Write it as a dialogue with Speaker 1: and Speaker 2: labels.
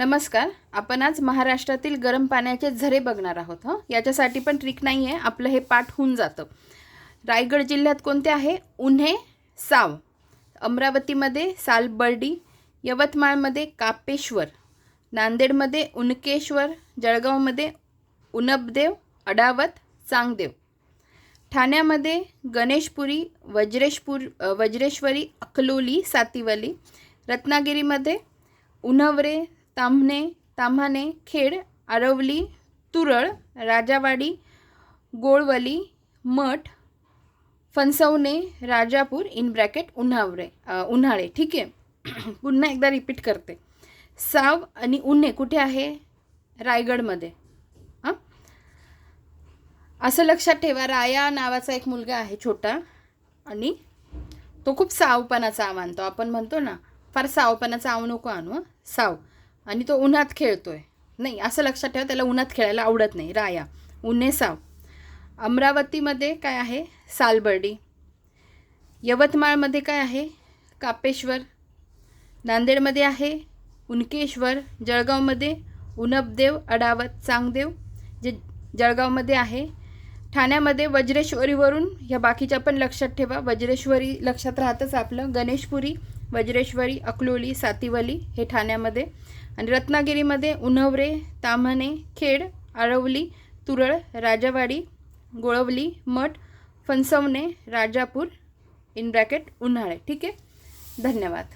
Speaker 1: नमस्कार. आपण आज महाराष्ट्रातील गरम पाण्याचे झरे बघणार आहोत हं. याच्यासाठी पण ट्रिक नाही आहे आपलं हे पाठ होऊन जातं. रायगड जिल्ह्यात कोणते आहे? उन्हे साव. अमरावतीमध्ये सालबर्डी यवतमाळमध्ये कापेश्वर नांदेडमध्ये उनकेश्वर जळगावमध्ये उनबदेव अडावत चांगदेव. ठाण्यामध्ये गणेशपुरी वज्रेशपूर वज्रेश्वरी अकलोली सातिवली. रत्नागिरीमध्ये उन्हवरे ताम्हणे ताम्हाणे खेड आरवली तुरळ राजावाडी गोळवली मठ फणसवणे राजापूर इन ब्रॅकेट उन्हावरे उन्हाळे. ठीक आहे. पुन्हा एकदा रिपीट करते. साव आणि उन्हे कुठे आहे? रायगडमध्ये. हां? असं लक्षात ठेवा राया नावाचा एक मुलगा आहे छोटा आणि तो खूप सावपणाचा आव आणतो आपण म्हणतो ना फार सावपणाचा आव नको आणू हं. साव. आणि तो उन्हात खेळतोय. नाही असं लक्षात ठेवा त्याला उन्हात खेळायला आवडत नाही. राया उन्हेसाव अमरावतीमध्ये काय आहे? सालबर्डी. यवतमाळमध्ये काय आहे? कापेश्वर. नांदेडमध्ये आहे उनकेश्वर. जळगावमध्ये उनबदेव अडावत चांगदेव. जे जळगावमध्ये आहे. ठाण्यामध्ये वज्रेश्वरीवरून ह्या बाकीच्या पण लक्षात ठेवा. वज्रेश्वरी लक्षात राहतंच आपलं. गणेशपुरी वज्रेश्वरी अकलोली सातिवली हे ठाण्यामध्ये. आणि रत्नागिरीमध्ये उन्हवरे ताम्हाणे खेड आळवली तुरळ राजावाडी गोळवली मठ फणसवणे राजापूर इन ब्रॅकेट उन्हाळे. ठीक आहे? धन्यवाद.